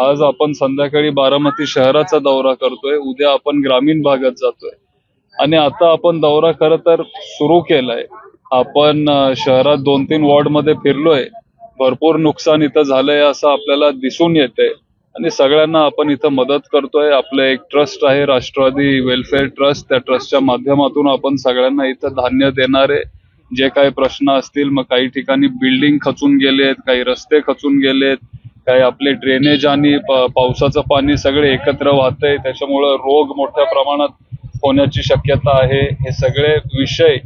आज आपण संध्याकाळी बारामती शहराचा दौरा करतोय. उद्या आपण ग्रामीण भागात जातोय. आणि आता आपण दौरा खरं तर सुरू केलाय. आपण शहरात दोन तीन वॉर्डमध्ये फिरलोय. भरपूर नुकसान इथं झालंय असं आपल्याला दिसून येतंय. आणि सगळ्यांना आपण इथं मदत करतोय. आपलं एक ट्रस्ट आहे राष्ट्रवादी वेलफेअर ट्रस्ट. त्या ट्रस्टच्या माध्यमातून आपण सगळ्यांना इथं धान्य देणार आहे. जे काही प्रश्न असतील मग काही ठिकाणी बिल्डिंग खचून गेलेत काही रस्ते खचून गेलेत. काही आपले ड्रेनेज आणि पावसाचं पाणी सगळे एकत्र वाहतंय. त्याच्यामुळं रोग मोठ्या प्रमाणात होण्याची शक्यता आहे. हे सगळे विषय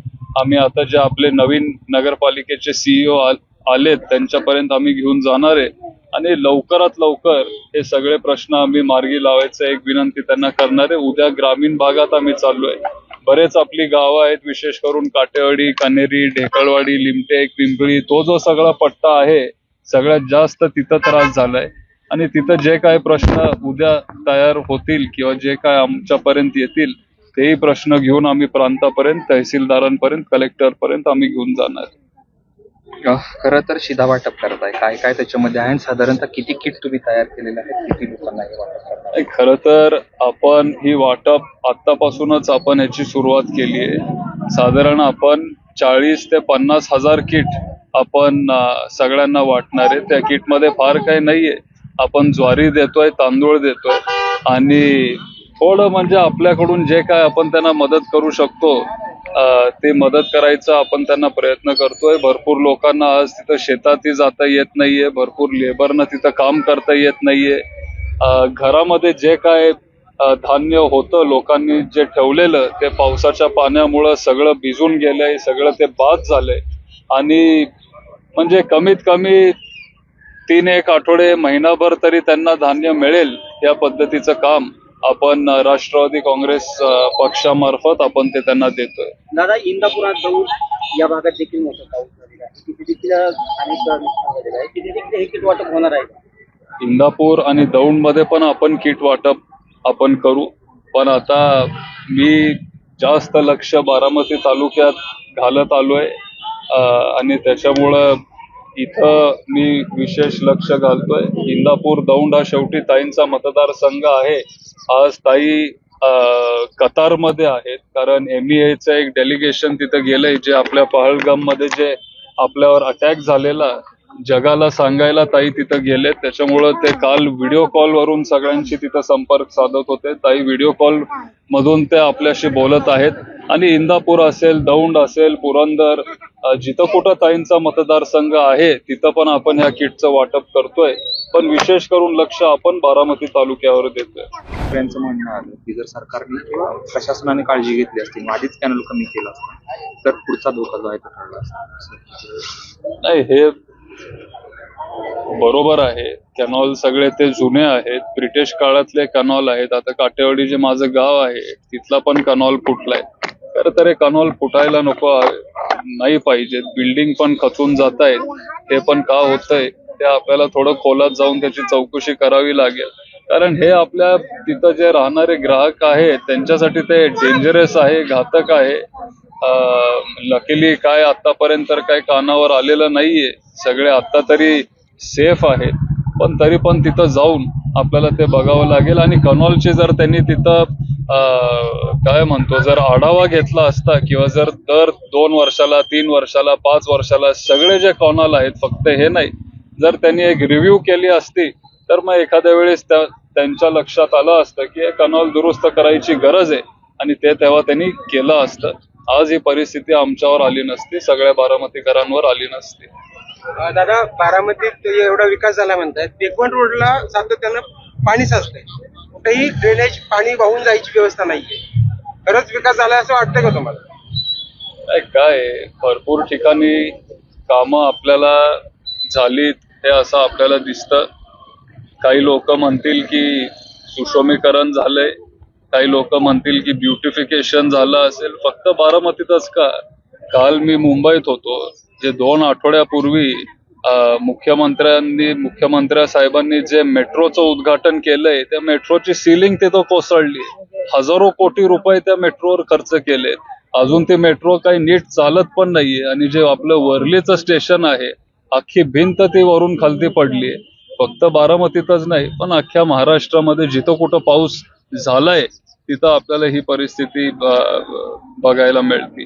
आम्ही आता जे आपले नवीन नगरपालिकेचे सीईओ आलेत त्यांच्यापर्यंत आम्ही घेऊन जाणार आहे. आणि लवकरात लवकर हे सगळे प्रश्न आम्ही मार्गी लावायचं एक विनंती त्यांना करणार आहे. उद्या ग्रामीण भागात आम्ही चाललोय बरेच आपली गावं आहेत विशेष करून काटेवाडी कानेरी ढेकळवाडी लिमटेक पिंपळी तो जो सगळा पट्टा आहे सगळ्यात जास्त तिथं त्रास झालाय. आणि तिथं जे काय प्रश्न उद्या तयार होतील किंवा जे काय आमच्यापर्यंत येतील तेही प्रश्न घेऊन आम्ही प्रांतापर्यंत तहसीलदारांपर्यंत कलेक्टरपर्यंत आम्ही घेऊन जाणार. खरं तर शिधा वाटप करत आहे. काय काय त्याच्यामध्ये आहे? साधारणतः किती किट तुम्ही तयार केलेले आहेत? किती लोकांना हे वाटप खरं तर आपण ही वाटप आतापासूनच आपण याची सुरुवात केली आहे. साधारण आपण चाळीस ते पन्नास हजार किट आपण सगळ्यांना वाटणार आहे. त्या किटमध्ये फार काही नाहीये. आपण ज्वारी देतोय तांदूळ देतोय. आणि थोडं म्हणजे आपल्याकडून जे काय आपण त्यांना मदत करू शकतो ते मदत करायचा आपण त्यांना प्रयत्न करतोय. भरपूर लोकांना आज तिथं शेतातही जाता येत नाहीये. भरपूर लेबरनं तिथं काम करता येत नाहीये. घरामध्ये जे काय धान्य होतं लोकांनी जे ठेवलेलं ते पावसाच्या पाण्यामुळं सगळं भिजून गेलंय सगळं ते बाद झालंय. आणि म्हणजे कमीत कमी तीन एक आठवडे महिनाभर तरी त्यांना धान्य मिळेल या पद्धतीचं काम आपण राष्ट्रवादी काँग्रेस पक्षामार्फत आपण ते त्यांना देतोय. दादा इंदापुरात जाऊन या भागात देखील मोठा पाऊस झालेला आहे. तिथे देखील अनेक नुकसान झालेलं आहे. तिथे देखील हे किट वाटप होणार आहे इंदापूर आणि दौंडमध्ये पण आपण किट वाटप आपण करू. पण आता मी जास्त लक्ष बारामती तालुक्यात घालत आलोय. आणि त्याच्यामुळं इथं मी विशेष लक्ष घालतोय. इंदापूर दौंड हा शेवटी ताईंचा मतदारसंघ आहे. आज ताई कतार कतारमध्ये आहेत. कारण एमईएचं एक डेलिगेशन तिथं गेलंय जे आपल्या पहलगाममध्ये जे आपल्यावर अटॅक झालेला जगाला सांगायला ताई तिथं गेले त्याच्यामुळं ते काल व्हिडिओ कॉल वरून सगळ्यांशी तिथं संपर्क साधत होते. ताई व्हिडिओ कॉल मधून ते आपल्याशी बोलत आहेत. आणि इंदापूर असेल दौंड असेल पुरंदर जिथं कुठं ताईंचा मतदारसंघ आहे तिथं पण आपण ह्या किटचं वाटप करतोय. पण विशेष करून लक्ष आपण बारामती तालुक्यावर देतोय. त्यांचं म्हणणं आलं की जर सरकारने किंवा प्रशासनाने काळजी घेतली असती आधीच कॅनल कमी केला असता तर पुढचा धोका जो आहे तो असता. नाही हे बरोबर आहे. कॅनॉल सगळे ते जुने आहेत. ब्रिटिश काळातले कॅनॉल आहेत. आता काटेवाडी जे माझं गाव आहे तिथला पण कॅनॉल फुटलाय. खरं तर हे कॅनॉल फुटायला नको आहे. नाही पाहिजे. बिल्डिंग पण खचून जात आहेत ते पण का होतंय? ते आपल्याला थोडं खोलात जाऊन त्याची चौकशी करावी लागेल. कारण हे आपल्या तिथं जे राहणारे ग्राहक आहेत त्यांच्यासाठी ते डेंजरस आहे घातक आहे. लकीली काय आतापर्यंत काय कानावर आलेलं नाहीये. सगळे आता तरी सेफ आहेत. पण तरी पण तिथं जाऊन आपल्याला ते बघावं लागेल. आणि कनॉलची जर त्यांनी तिथं काय म्हणतो जर आढावा घेतला असता किंवा जर दर दोन वर्षाला तीन वर्षाला पाच वर्षाला सगळे जे कॉनॉल आहेत फक्त हे नाही जर त्यांनी एक रिव्ह्यू केली असती तर मग एखाद्या वेळेस त्या त्यांच्या लक्षात आलं असतं की हे दुरुस्त करायची गरज आहे आणि ते तेव्हा त्यांनी केलं असतं. आज ही परिस्थिती आमच्यावर आली नसती सगळ्या बारामतीकरांवर आली नसती. दादा बारामतीत एवढा विकास झाला म्हणतात बेकवंट रोडला सातत्यानं पाणी साचतंय. कुठेही ड्रेनेज पाणी वाहून जायची व्यवस्था नाहीये. खरंच विकास झाला असं वाटतंय का तुम्हाला? नाही, काय आहे, भरपूर ठिकाणी कामं आपल्याला झालीत हे असं आपल्याला दिसतं. काही लोक म्हणतील की सुशोमीकरण झालंय काही लोक म्हणतील की ब्युटिफिकेशन झालं असेल. फक्त बारामतीतच का? काल मी मुंबईत होतो जे दोन आठवड्यापूर्वी मुख्यमंत्र्यांनी मुख्यमंत्र्या साहेबांनी जे मेट्रोचं उद्घाटन केलंय त्या मेट्रोची सिलिंग तिथं कोसळली. हजारो कोटी रुपये त्या मेट्रोवर खर्च केले अजून ते मेट्रो काही नीट चालत पण नाहीये आणि जे आपलं वरलीचं स्टेशन आहे अख्खी भिंत ती वरून खालती पडली फक्त बारामतीतच नाही पण अख्ख्या महाराष्ट्रामध्ये जिथं कुठं पाऊस झालाय तिथं आपल्याला ही परिस्थिती बघायला मिळते.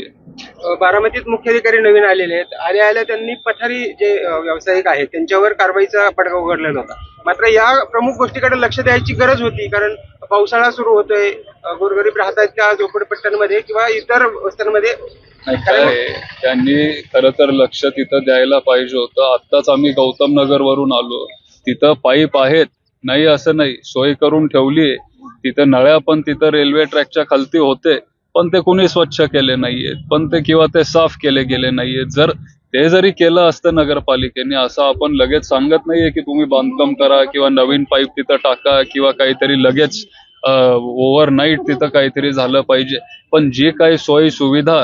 बारामतीत मुख्याधिकारी नवीन आलेले आहेत. आले आल्या त्यांनी पठारी जे व्यावसायिक आहेत त्यांच्यावर कारवाईचा पडगा उघडलेला होता. मात्र या प्रमुख गोष्टीकडे लक्ष द्यायची गरज होती कारण पावसाळा सुरू होतोय. गोरगरीब राहतात त्या झोपडपट्ट्यांमध्ये किंवा इतर वस्त्यांमध्ये त्यांनी खर तर लक्ष तिथं द्यायला पाहिजे होतं. आत्ताच आम्ही गौतम नगर वरून आलो. तिथं पाईप आहेत. नाही असं नाही. सोय करून ठेवलीये. तिथं नळ्या पण तिथं रेल्वे ट्रॅकच्या खालती होते. पण ते कुणी स्वच्छ केले नाहीयेत पण ते किंवा ते साफ केले गेले नाहीयेत. जर ते जरी केलं असतं नगरपालिकेने असं आपण लगेच सांगत नाहीये की तुम्ही बांधकाम करा किंवा नवीन पाईप तिथं टाका किंवा काहीतरी लगेच ओव्हरनाईट तिथं काहीतरी झालं पाहिजे. पण जी काही सोयी सुविधा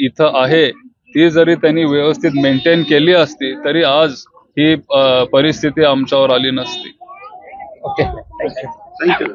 इथं आहे ती जरी त्यांनी व्यवस्थित मेंटेन केली असती तरी आज ही परिस्थिती आमच्यावर आली नसती. Okay thank you